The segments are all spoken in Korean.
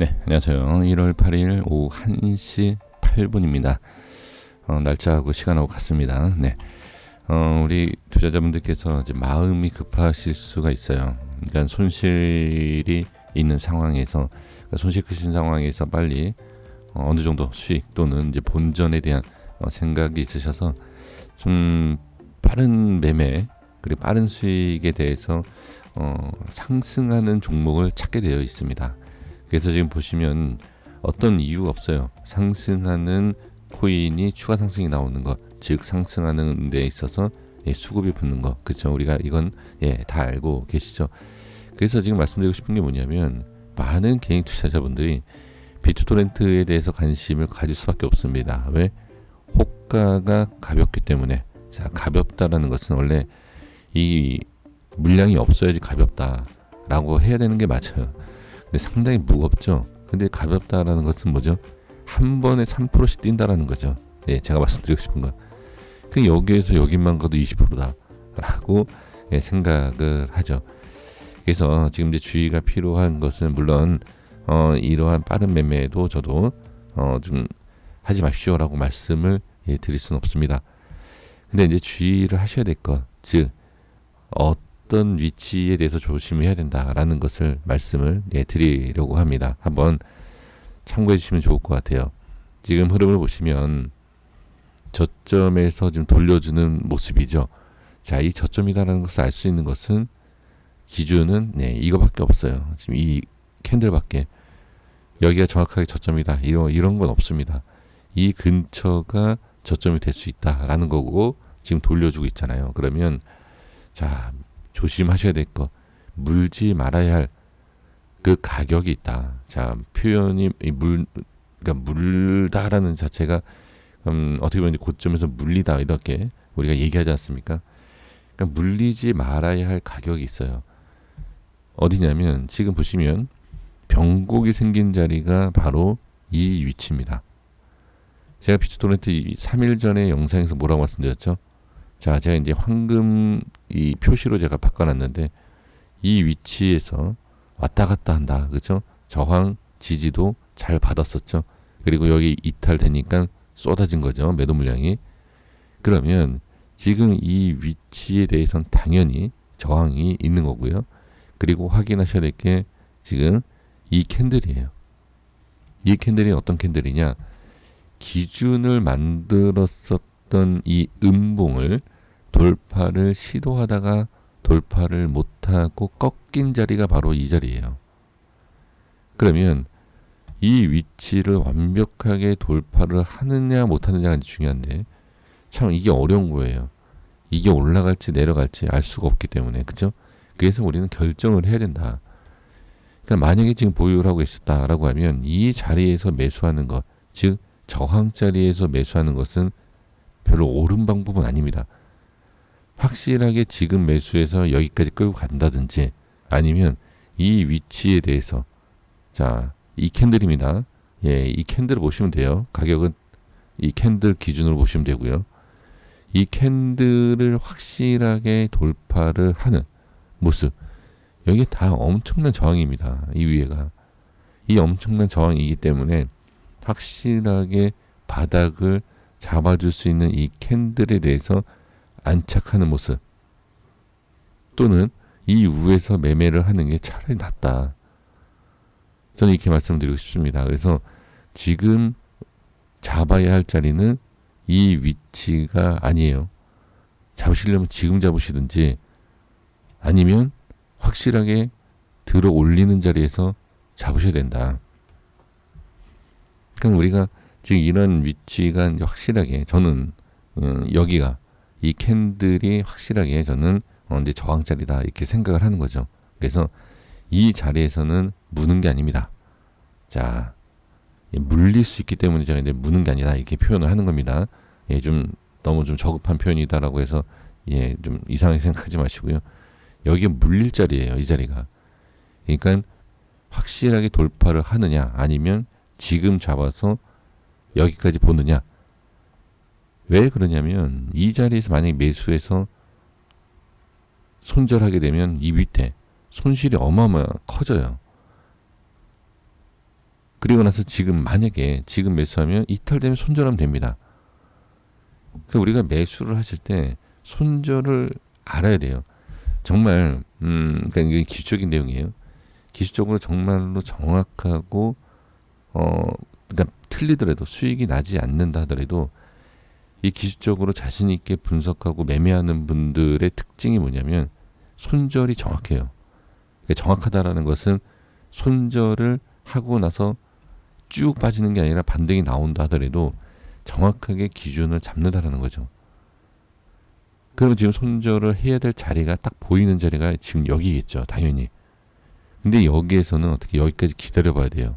네, 안녕하세요. 1월 8일 오후 1시 8분입니다. 어, 날짜하고 시간하고 같습니다. 네. 어, 우리 투자자분들께서 이제 마음이 급하실 수가 있어요. 그러니까 손실이 있는 상황에서 그러니까 손실 크신 상황에서 빨리 어, 어느 정도 수익 또는 이제 본전에 대한 어, 생각이 있으셔서 좀 빠른 매매 그리고 빠른 수익에 대해서 어, 상승하는 종목을 찾게 되어 있습니다. 그래서 지금 보시면 어떤 이유가 없어요. 상승하는 코인이 추가 상승이 나오는 것, 즉 상승하는 데 있어서 예, 수급이 붙는 것, 그렇죠? 우리가 이건 예, 다 알고 계시죠? 그래서 지금 말씀드리고 싶은 게 뭐냐면 많은 개인 투자자분들이 비트토렌트에 대해서 관심을 가질 수밖에 없습니다. 왜? 호가가 가볍기 때문에. 자, 가볍다라는 것은 원래 이 물량이 없어야지 가볍다라고 해야 되는 게 맞아요. 근데 상당히 무겁죠. 근데 가볍다라는 것은 뭐죠? 한 번에 3%씩 뛴다라는 거죠. 예, 제가 말씀드리고 싶은 건. 그 여기에서 여기만 가도 20%다라고 예, 생각을 하죠. 그래서 지금 이제 주의가 필요한 것은 물론 어, 이러한 빠른 매매도 저도 어, 좀 하지 마십시오라고 말씀을 예, 드릴 수는 없습니다. 근데 이제 주의를 하셔야 될 것, 즉 어 떤 위치에 대해서 조심해야 된다라는 것을 말씀을 예, 드리려고 합니다. 한번 참고해 주시면 좋을 것 같아요. 지금 흐름을 보시면 저점에서 지금 돌려주는 모습이죠. 자, 이 저점이다라는 것을 알 수 있는 것은 기준은 네, 이거밖에 없어요. 지금 이 캔들밖에 여기가 정확하게 저점이다. 이런 이런 건 없습니다. 이 근처가 저점이 될 수 있다라는 거고 지금 돌려주고 있잖아요. 그러면 자 조심하셔야 될거 물지 말아야 할 그 가격이 있다. 자 표현이 물 그러니까 물다라는 자체가 음, 어떻게 보면 고점에서 물리다 이렇게 우리가 얘기하지 않습니까? 그러니까 물리지 말아야 할 가격이 있어요. 어디냐면 지금 보시면 병곡이 생긴 자리가 바로 이 위치입니다. 제가 비트토렌트 3일 전에 영상에서 뭐라고 말씀드렸죠? 자, 제가 이제 황금 이 표시로 제가 바꿔놨는데 이 위치에서 왔다 갔다 한다. 그죠? 저항 지지도 잘 받았었죠. 그리고 여기 이탈되니까 쏟아진 거죠. 매도 물량이. 그러면 지금 이 위치에 대해서는 당연히 저항이 있는 거고요. 그리고 확인하셔야 될 게 지금 이 캔들이에요. 이 캔들이 어떤 캔들이냐? 기준을 만들었었 던 이 음봉을 돌파를 시도하다가 돌파를 못하고 꺾인 자리가 바로 이 자리예요. 그러면 이 위치를 완벽하게 돌파를 하느냐 못하느냐가 중요한데 참 이게 어려운 거예요. 이게 올라갈지 내려갈지 알 수가 없기 때문에 그죠? 그래서 우리는 결정을 해야 된다. 그러니까 만약에 지금 보유를 하고 있었다라고 하면 이 자리에서 매수하는 것, 즉 저항 자리에서 매수하는 것은 별로 옳은 방법은 아닙니다. 확실하게 지금 매수해서 여기까지 끌고 간다든지 아니면 이 위치에 대해서 자, 이 캔들입니다. 예, 이 캔들을 보시면 돼요. 가격은 이 캔들 기준으로 보시면 되고요. 이 캔들을 확실하게 돌파를 하는 모습. 여기 다 엄청난 저항입니다. 이 위에가. 이 엄청난 저항이기 때문에 확실하게 바닥을 잡아줄 수 있는 이 캔들에 대해서 안착하는 모습 또는 이 위에서 매매를 하는 게 차라리 낫다. 저는 이렇게 말씀드리고 싶습니다. 그래서 지금 잡아야 할 자리는 이 위치가 아니에요. 잡으시려면 지금 잡으시든지 아니면 확실하게 들어 올리는 자리에서 잡으셔야 된다. 그럼 우리가 지금 이런 위치가 확실하게 저는 음, 여기가 이 캔들이 확실하게 저는 어, 이제 저항 자리다 이렇게 생각을 하는 거죠. 그래서 이 자리에서는 무는 게 아닙니다. 자, 물릴 수 있기 때문에 제가 이제 무는 게 아니다 이렇게 표현을 하는 겁니다. 예, 좀 너무 좀 저급한 표현이다라고 해서 예, 좀 이상하게 생각하지 마시고요. 여기에 물릴 자리예요, 이 자리가. 그러니까 확실하게 돌파를 하느냐 아니면 지금 잡아서 여기까지 보느냐 왜 그러냐면 이 자리에서 만약에 매수해서 손절하게 되면 이 밑에 손실이 어마어마 커져요. 그리고 나서 지금 만약에 지금 매수하면 이탈 되면 손절하면 됩니다. 그 우리가 매수를 하실 때 손절을 알아야 돼요. 정말 음 그러니까 이게 기술적인 내용이에요. 기술적으로 정말로 정확하고 어 그러니까 틀리더라도 수익이 나지 않는다 하더라도 이 기술적으로 자신 있게 분석하고 매매하는 분들의 특징이 뭐냐면 손절이 정확해요. 그러니까 정확하다라는 것은 손절을 하고 나서 쭉 빠지는 게 아니라 반등이 나온다 하더라도 정확하게 기준을 잡는다라는 거죠. 그러면 지금 손절을 해야 될 자리가 딱 보이는 자리가 지금 여기겠죠. 당연히. 근데 여기에서는 어떻게 여기까지 기다려 봐야 돼요.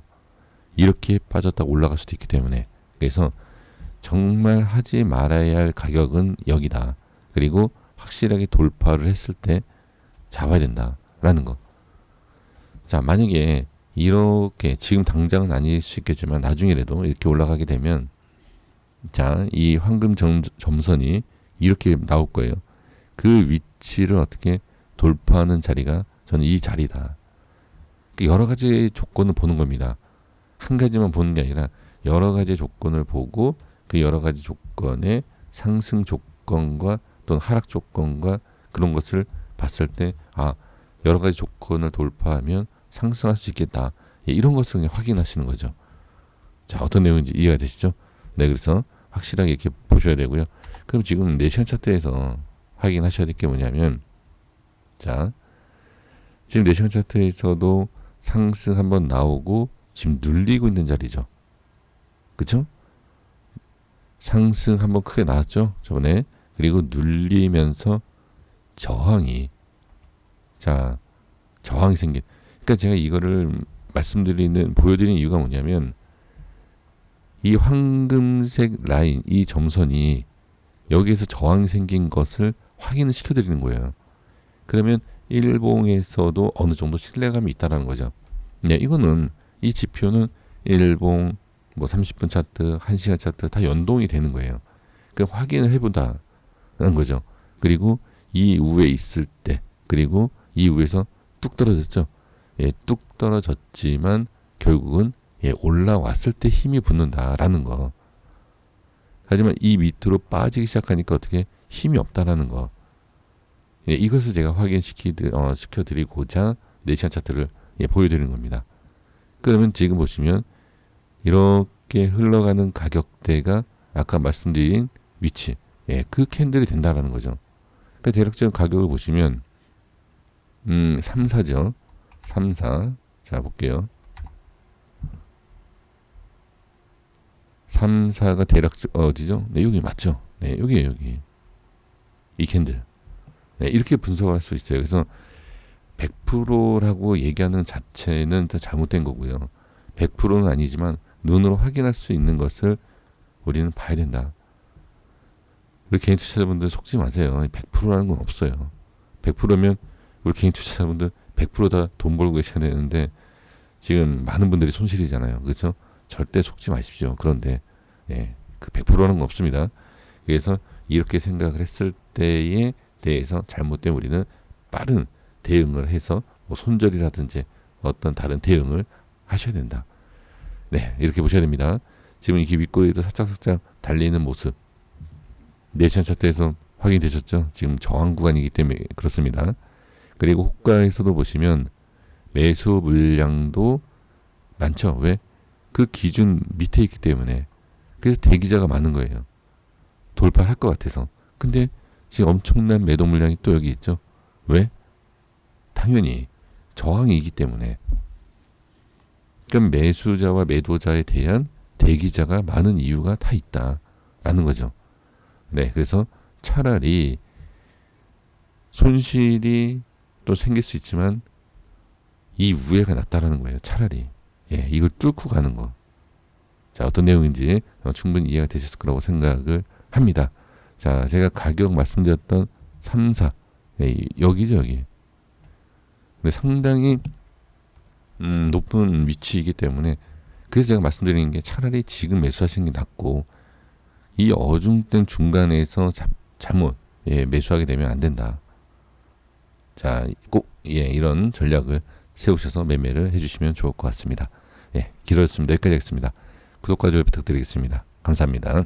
이렇게 빠졌다 올라갈 수도 있기 때문에. 그래서 정말 하지 말아야 할 가격은 여기다. 그리고 확실하게 돌파를 했을 때 잡아야 된다라는 거. 자, 만약에 이렇게 지금 당장은 아닐 수 있겠지만 나중에라도 이렇게 올라가게 되면 자, 이 황금 점, 점선이 이렇게 나올 거예요. 그 위치를 어떻게 돌파하는 자리가 저는 이 자리다. 그 여러 가지 조건을 보는 겁니다. 한 가지만 보는 게 아니라 여러 가지 조건을 보고 그 여러 가지 조건의 상승 조건과 또는 하락 조건과 그런 것을 봤을 때 아, 여러 가지 조건을 돌파하면 상승할 수 있겠다. 예, 이런 것을 그냥 확인하시는 거죠. 자, 어떤 내용인지 이해가 되시죠? 네, 그래서 확실하게 이렇게 보셔야 되고요. 그럼 지금 4시간 차트에서 확인하셔야 될 게 뭐냐면 자, 지금 4시간 차트에서도 상승 한번 나오고 지금 눌리고 있는 자리죠. 그쵸? 상승 한번 크게 나왔죠? 저번에. 그리고 눌리면서 저항이 자, 저항이 생긴. 그러니까 제가 이거를 말씀드리는 보여드리는 이유가 뭐냐면 이 황금색 라인, 이 점선이 여기에서 저항이 생긴 것을 확인을 시켜드리는 거예요. 그러면 일봉에서도 어느 정도 신뢰감이 있다라는 거죠. 네, 이거는 이 지표는 일봉 뭐 30분 차트, 1시간 차트 다 연동이 되는 거예요. 그 확인을 해보다는 거죠. 그리고 이 위에 있을 때, 그리고 이 위에서 뚝 떨어졌죠. 예, 뚝 떨어졌지만 결국은 예, 올라왔을 때 힘이 붙는다라는 거. 하지만 이 밑으로 빠지기 시작하니까 어떻게 힘이 없다라는 거. 예, 이것을 제가 확인시키 어, 시켜드리고자 4시간 차트를 예, 보여드리는 겁니다. 그러면 지금 보시면 이렇게 흘러가는 가격대가 아까 말씀드린 위치, 예, 그 캔들이 된다라는 거죠. 그러니까 대략적인 가격을 보시면 음, 3, 4죠. 3, 4. 자, 볼게요. 3, 4가 대략 어디죠? 네, 여기 맞죠? 네, 여기에요, 여기. 이 캔들. 네, 이렇게 분석할 수 있어요. 그래서 100%라고 얘기하는 자체는 다 잘못된 거고요. 100%는 아니지만 눈으로 확인할 수 있는 것을 우리는 봐야 된다. 우리 개인 투자자분들 속지 마세요. 100%라는 건 없어요. 100%면 우리 개인 투자자분들 100%다 돈 벌고 계셔야 되는데 지금 많은 분들이 손실이잖아요. 그렇죠? 절대 속지 마십시오. 그런데 예, 그 100%라는 건 없습니다. 그래서 이렇게 생각을 했을 때에 대해서 잘못된 우리는 빠른 대응을 해서 뭐 손절이라든지 어떤 다른 대응을 하셔야 된다. 네, 이렇게 보셔야 됩니다. 지금 이렇게 윗꼬리도 살짝살짝 달리는 모습. 내시션 차트에서 확인되셨죠? 지금 저항 구간이기 때문에 그렇습니다. 그리고 호가에서도 보시면 매수 물량도 많죠. 왜? 그 기준 밑에 있기 때문에. 그래서 대기자가 많은 거예요. 돌파할 것 같아서. 근데 지금 엄청난 매도 물량이 또 여기 있죠. 왜? 당연히 저항이기 때문에. 그럼 매수자와 매도자에 대한 대기자가 많은 이유가 다 있다라는 거죠. 네, 그래서 차라리 손실이 또 생길 수 있지만 이 우회가 낫다라는 거예요. 차라리 예, 이걸 뚫고 가는 거. 자, 어떤 내용인지 어, 충분히 이해가 되셨을 거라고 생각을 합니다. 자, 제가 가격 말씀드렸던 3, 4 예, 여기죠 여기. 근데 상당히 음, 높은 위치이기 때문에 그래서 제가 말씀드리는 게 차라리 지금 매수하시는 게 낫고 이 어중된 중간에서 자, 잘못 예, 매수하게 되면 안 된다. 자, 꼭 예, 이런 전략을 세우셔서 매매를 해주시면 좋을 것 같습니다. 예, 길었습니다. 여기까지 하겠습니다. 구독과 좋아요 부탁드리겠습니다. 감사합니다.